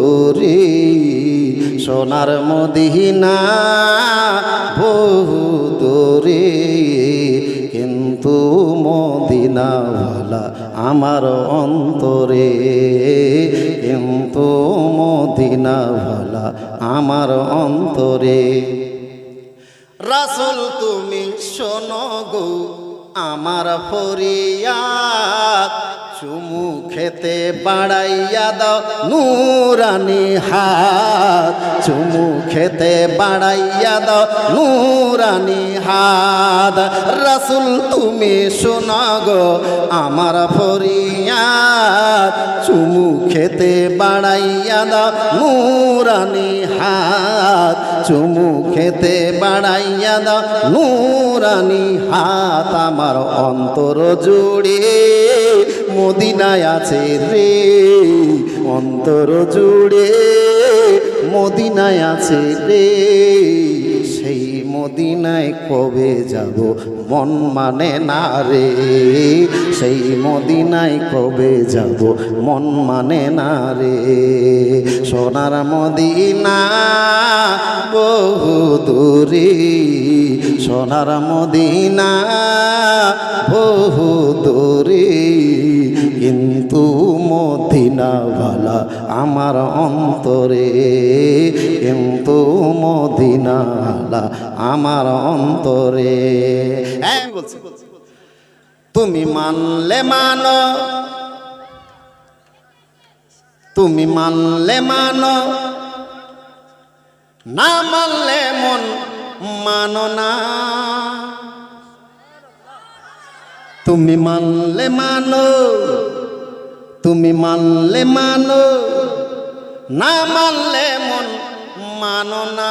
দূরে সোনার মদিনা বহু দূরে। কিন্তু মদিনাওয়ালা আমার অন্তরে। কিন্তু মদিনাওয়ালা আমার অন্তরে। রাসুল তুমি শোনো গো, আমার ফরিয়াদ। চুমু খেতে বাড়াইয়া দাও নুরানি হাত। চুমু খেতে বাড়াইয়া দাও নুরানি হাত। রাসুল, তুমি শোনাগ গো, আমার ফরিয়া চুমু খেতে বাড়াইয়া দাও নুরানি হাত, চুমু খেতে বাড়াইয়া দাও। নুরানি হাত আমার অন্তর জুড়ে, মদিনায় আছে রে, অন্তর জুড়ে, মদিনায় আছে রে। সেই মদিনায় কবে যাব? মন মানে না রে। সেই মদিনায় কবে যাব? মন মানে না রে। সোনার মদিনা বহু দূরে। সোনার মদিনা বহু দূরে। কিন্তু মদিনাওয়ালা আমার অন্তরে। কিন্তু মদিনাওয়ালা আমার অন্তরে। হ্যাঁ তুমি মানলে মানো। তুমি মানলে মানো। না মানলে মন মানো না। তুমি মানলে মানো। তুমি মানলে মানো। না মানলে মন মানো না।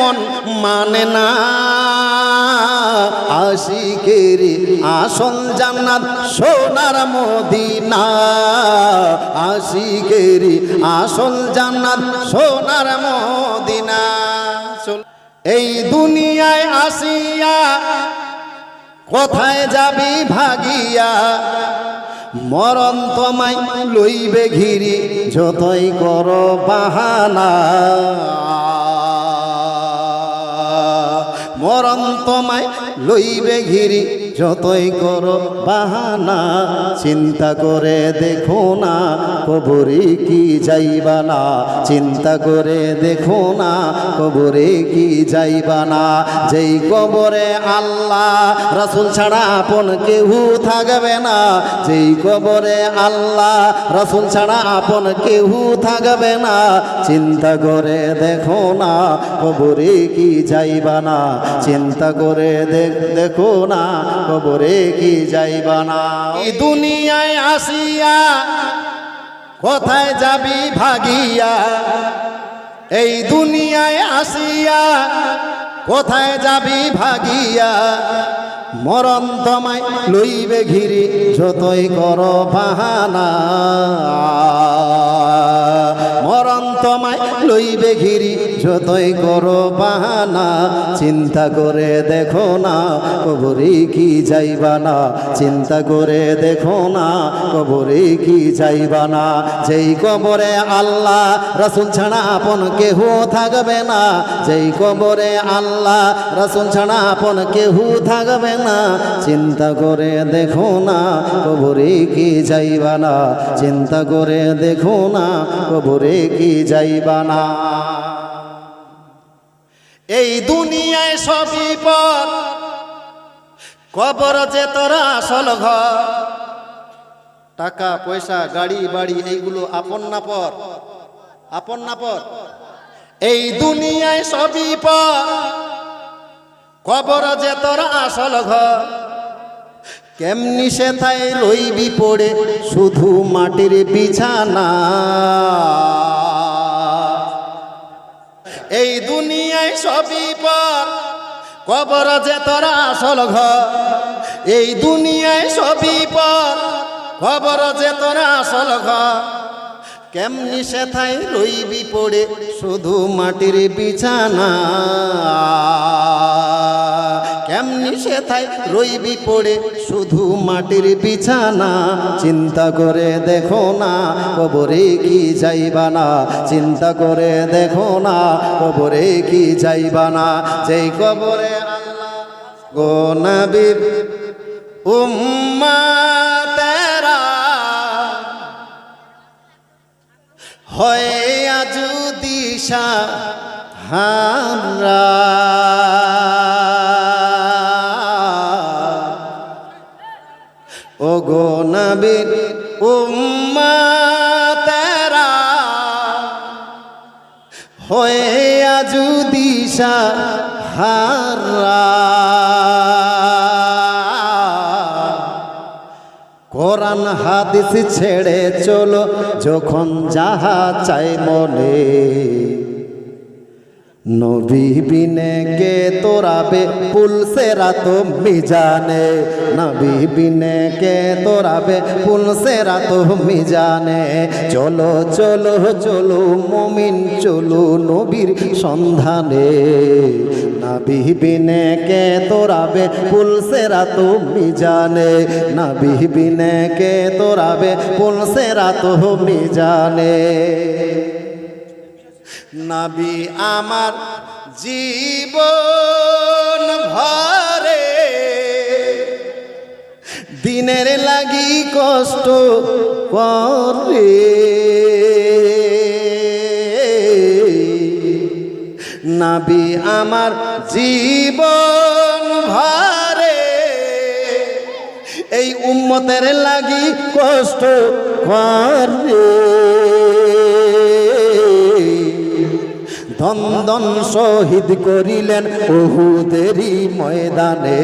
মন মানে না। আশিকেরি আসল জান্নাত সোনার মদিনা। আশিকেরি আসল জান্নাত সোনার মদিনা। এই দুনিয়ায় আসিয়া কোথায় যাবি ভাগিয়া? মরণ তোমায় লইবে ঘিরি, যতই কর বাহানা। মরণ তোমায় লইবে ঘিরি। যতই কর বাহানা, চিন্তা করে দেখো না, কবরে কি যাইবা না? চিন্তা করে দেখো না, কবরে কি যাইবা না? যেই কবরে আল্লাহ, রাসুল ছাড়া আপন কেউ থাকবে না। যেই কবরে আল্লাহ, রাসুল ছাড়া আপন কেউ থাকবে না। চিন্তা করে দেখো না, কবরে কি যাইবা না? চিন্তা করে দেখো না কবরে কি যাইবা না? দুনিয়ায় আসিয়া কোথায় যাবি ভাগিয়া? এই দুনিয়ায় আসিয়া কোথায় যাবি ভাগিয়া? মরণ তোমায় লইবে ঘিরি যতই কর বাহানা। মরণ তোমায় লইবে ঘিরি যতই করো বাহানা, চিন্তা করে দেখো না, কবরে কি যাইবা না। চিন্তা করে দেখো না, কবরে কি যাইবা না। যেই কবরে আল্লাহ, রসুল ছাড়া আপন কেহ থাকবে না। যেই কবরে আল্লাহ, রসুল ছাড়া আপন কেহ থাকবে না। চিন্তা করে দেখো না, কবরে কি যাইবা না। চিন্তা করে দেখো না, কবরে কি যাইবা না। এই দুনিয়ায় সবই পর কবর যে তোর আসল ঘর। টাকা, পয়সা, গাড়ি, বাড়ি, এইগুলো আপন না পর। আপন না পর। এই দুনিয়ায় সবই পর কবর যে তোর আসল ঘর। কেমনি সে তাই রইবি পড়ে শুধু মাটির বিছানা। সবই পর, কবর যে তোর আসল ঘর, এই দুনিয়ায় সবই পর, কবর যে তোর আসল ঘর। কেমনি সেথায় রইবি পড়ে শুধু মাটির বিছানা? কেমনি সে থাই রইবি পড়ে। শুধু মাটির বিছানা, চিন্তা করে দেখো না, কবরে কি যাইবা না? চিন্তা করে দেখো না, কবরে কি যাইবা না? যেই কবরে আল্লাহ গো নবীর উম্মা তেরা, হয়ে আজ দিশা হারা গো নবীর উম্মা তেরা হয়ে আজ দিশা হারা কোরআন হাদিস ছেড়ে চলো, যখন যাহা চাই মনে। নবী বিনে কে তোরাবে পুলসেরা তো মিজানে? নবী বিনে কে তোরাবে পুলসেরা তো মিজানে? চলো চলো চলো, মমিন, চলো নবীর সন্ধানে। নবী বিনে কে তোরাবে পুলসেরা তো মিজানে? নবী বিনে কে তোরাবে পুলসেরা তো মিজানে? নাবি আমার জীবন ভরে। দিনের লাগি কষ্ট করে। নাবি আমার জীবন ভরে। এই উম্মতের লাগি কষ্ট করে। ধন্দন শহীদ করিলেন বহুদেরই ময়দানে।